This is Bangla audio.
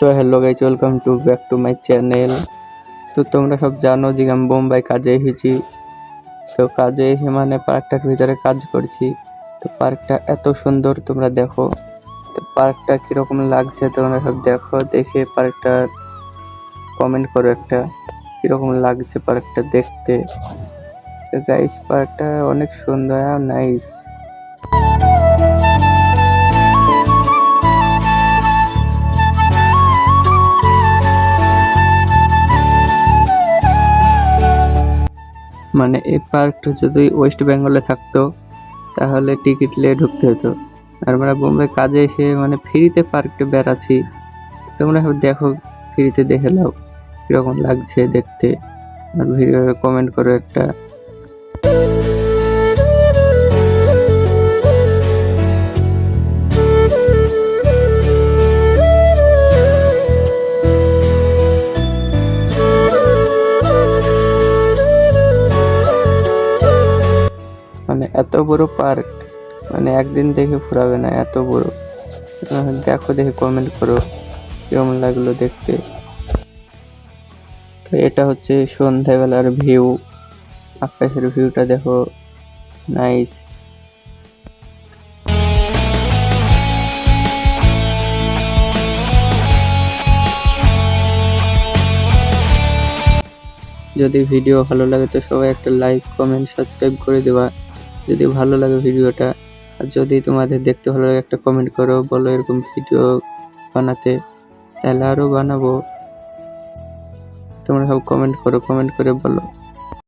তো hello guys welcome to back to my channel তো তোমরা সব জানো যে আমি বোম্বাই কাজে এসেছি। তো কাজে এসে মানে পার্কটার ভিতরে কাজ করছি। তো পার্কটা এত সুন্দর তোমরা দেখো। তো পার্কটা কীরকম লাগছে তোমরা সব দেখো, দেখে পার্কটার কমেন্ট করো একটা, কীরকম লাগছে পার্কটা দেখতে। তো গাইস পার্কটা অনেক সুন্দর আর নাইস মানে এই পার্কটা যদি ওয়েস্ট বেঙ্গলে থাকতো, তাহলে টিকিট নিয়ে ঢুকতে হতো। আর আমরা বোম্বে কাজে এসে মানে ফ্রিতে পার্কটা বেড়াচ্ছি। তোমরা দেখো, ফ্রিতে দেখে নাও কীরকম লাগছে দেখতে। আর ভিডিও কমেন্ট করো একটা। এত বড় পার্ক? মানে একদিন দেখে ফুরাবে না, এত বড়। দেখো দেখে কমেন্ট করো, কেমন লাগল দেখতে। তো এটা হচ্ছে সন্ধ্যাবেলার ভিউ আকাশের ভিউটা দেখো নাইস যদি ভিডিও ভালো লাগে তো সবাই একটা লাইক কমেন্ট সাবস্ক্রাইব করে দেবা। যদি ভালো লাগে ভিডিওটা, আর যদি তোমাদের দেখতে ভালো লাগে একটা কমেন্ট করো, বলো এরকম ভিডিও বানাতে, তাহলে আরও বানাবো। তোমরা সব কমেন্ট করো কমেন্ট করে বলো।